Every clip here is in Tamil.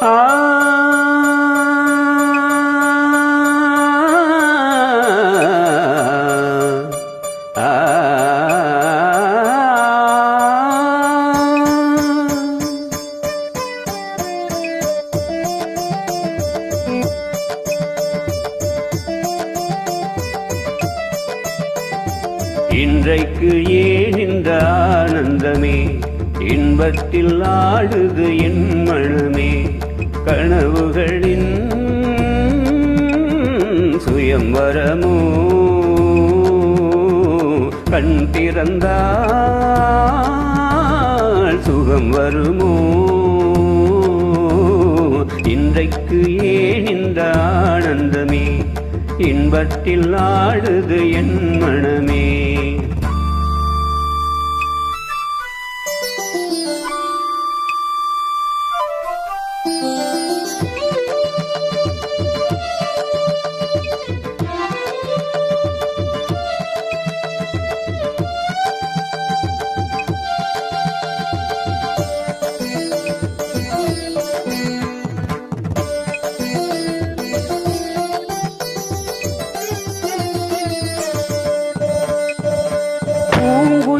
இன்றைக்கு ஏன் இந்த ஆனந்தமே? இன்பத்தில் ஆடுது என் மழு. கனவுகளின் சுயம் வரமோ கண் திறந்தால் சுகம் வருமோ? இன்றைக்கு ஏன் இந்த ஆனந்தமே? இன்பத்தில் ஆடுது என் மனமே?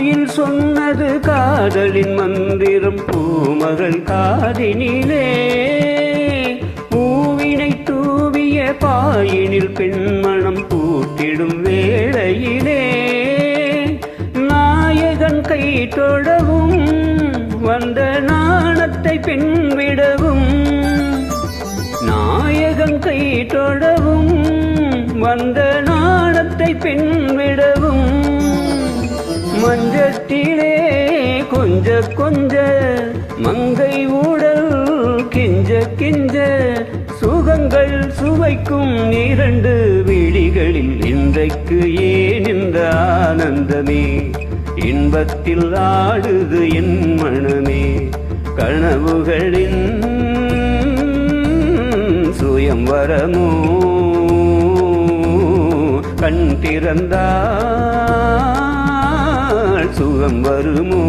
பூங்குயில் சொன்னது காதலின் மந்திரம் பூமகள் காதினிலே. பூவினை தூவிய பாயினில் பெண்மணம் பூத்திடும் வேளையிலே. நாயகன் கை தொடவும் வந்த நாணத்தை பின்விடவும் நாயகன் கை தொடவும் வந்த நாணத்தை பின்விட மஞ்சத்திலே கொஞ்ச கொஞ்ச மங்கை ஊடல் கிஞ்ச கிஞ்ச சுகங்கள் சுவைக்கும் இரண்டு விழிகளில் இன்றைக்கு ஏன் இந்த ஆனந்தமே? இன்பத்தில் ஆடுது என் மனமே கனவுகளின் சுயம் வரமோ? கண் திறந்தா சுகம் வருமோ?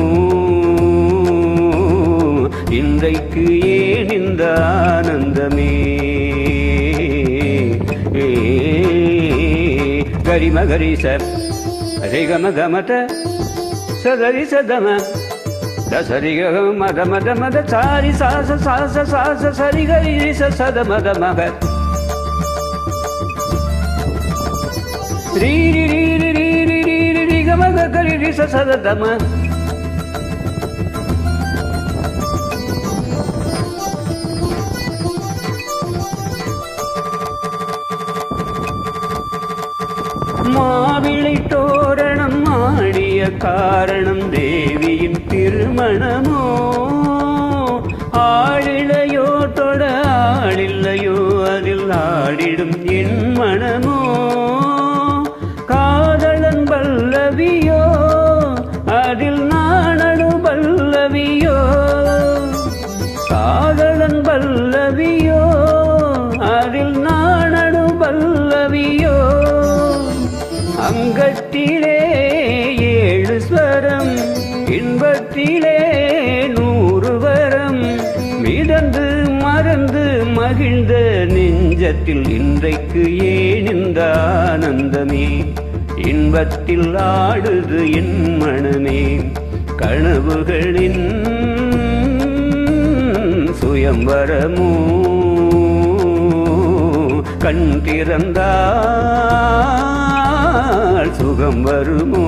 இன்றைக்கு ஏன் இந்த ஆனந்தமே? கரிம கரிச ரிகம கமத சதரி சதம தசரி மத மத மத சாரி சாச சாச சாச சரி கரி சத மத மக ரீ ரீ ಗರಿ ಸ ಸದ ದಮ மாவிளை தோரணம் ஆடிய காரணம் தேவியின் திருமணமோ? ஆழில இன்பத்திலே ஏழு ஸ்வரம் இன்பத்திலே நூறு வரம். மிதந்து மறந்து மகிழ்ந்த நெஞ்சத்தில் இன்றைக்கு ஏன் இந்த ஆனந்தமே? இன்பத்தில் ஆடுது என் மனமே. கனவுகளின் சுயம்பரமோ? கண் திறந்தால் சுகம் வருமோ?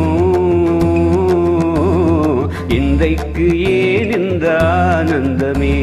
இந்தைக்கு ஏன் இந்த ஆனந்தமே?